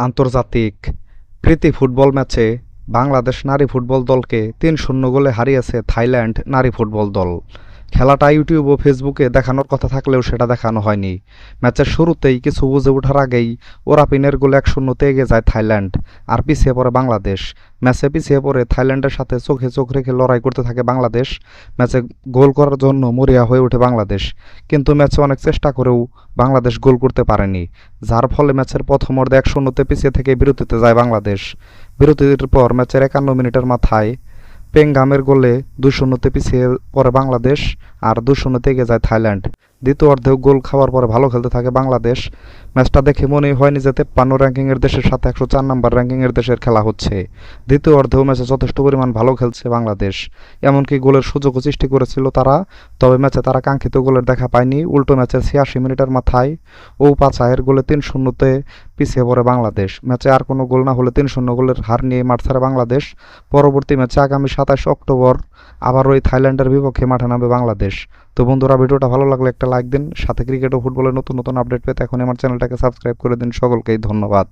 আন্তর্জাতিক প্রীতি ফুটবল ম্যাচে বাংলাদেশ নারী ফুটবল দলকে তিন শূন্য গোলে হারিয়েছে থাইল্যান্ড নারী ফুটবল দল। খেলাটা ইউটিউব ও ফেসবুকে দেখানোর কথা থাকলেও সেটা দেখানো হয়নি। ম্যাচের শুরুতেই কিছু বুঝে ওঠার আগেই ওরাপিনের গোলে এক শূন্যতে এগিয়ে যায় থাইল্যান্ড আর পিছিয়ে পড়ে বাংলাদেশ। ম্যাচে পিছিয়ে পড়ে থাইল্যান্ডের সাথে চোখে চোখ রেখে লড়াই করতে থাকে বাংলাদেশ। ম্যাচে গোল করার জন্য মরিয়া হয়ে ওঠে বাংলাদেশ। কিন্তু ম্যাচে অনেক চেষ্টা করেও বাংলাদেশ গোল করতে পারেনি, যার ফলে ম্যাচের প্রথম অর্ধে এক শূন্যতে পিছিয়ে থেকে বিরতিতে যায় বাংলাদেশ। বিরতির পর ম্যাচের একান্ন মিনিটের মাথায় পেঙ্গামের গোলে দুই শূন্যতে পিছিয়ে পড়ে বাংলাদেশ আর দুই শূন্যতে এগিয়ে যায় থাইল্যান্ড। দ্বিতীয় অর্ধেও গোল খাওয়ার পরে ভালো খেলতে থাকে বাংলাদেশ। ম্যাচটা দেখে মনেই হয়নি যে তেপ্পান্ন র্যাঙ্কিংয়ের দেশের সাথে একশো চার নাম্বার র্যাঙ্কিংয়ের দেশের খেলা হচ্ছে। দ্বিতীয় অর্ধেও ম্যাচে যথেষ্ট পরিমাণ ভালো খেলছে বাংলাদেশ। এমনকি গোলের সুযোগও সৃষ্টি করেছিল তারা, তবে ম্যাচে তারা কাঙ্ক্ষিত গোলের দেখা পায়নি। উল্টো ম্যাচের ছিয়াশি মিনিটের মাথায় ও পাচায়ের গোলে তিন শূন্যতে পিছিয়ে পড়ে বাংলাদেশ। ম্যাচে আর কোনো গোল না হলে তিন শূন্য গোলের হার নিয়ে মাঠ ছাড়ে বাংলাদেশ। পরবর্তী ম্যাচে আগামী সাতাশ অক্টোবর আবার ওই থাইল্যান্ডের বিপক্ষে মাঠে নামবে বাংলাদেশ। তো বন্ধুরা, ভিডিওটা ভালো লাগলে একটা লাইক দিন। সাথে ক্রিকেট ও ফুটবলের নতুন নতুন আপডেট পেতে এখন আমার চ্যানেলটাকে সাবস্ক্রাইব করে দিন। সকলকেই ধন্যবাদ।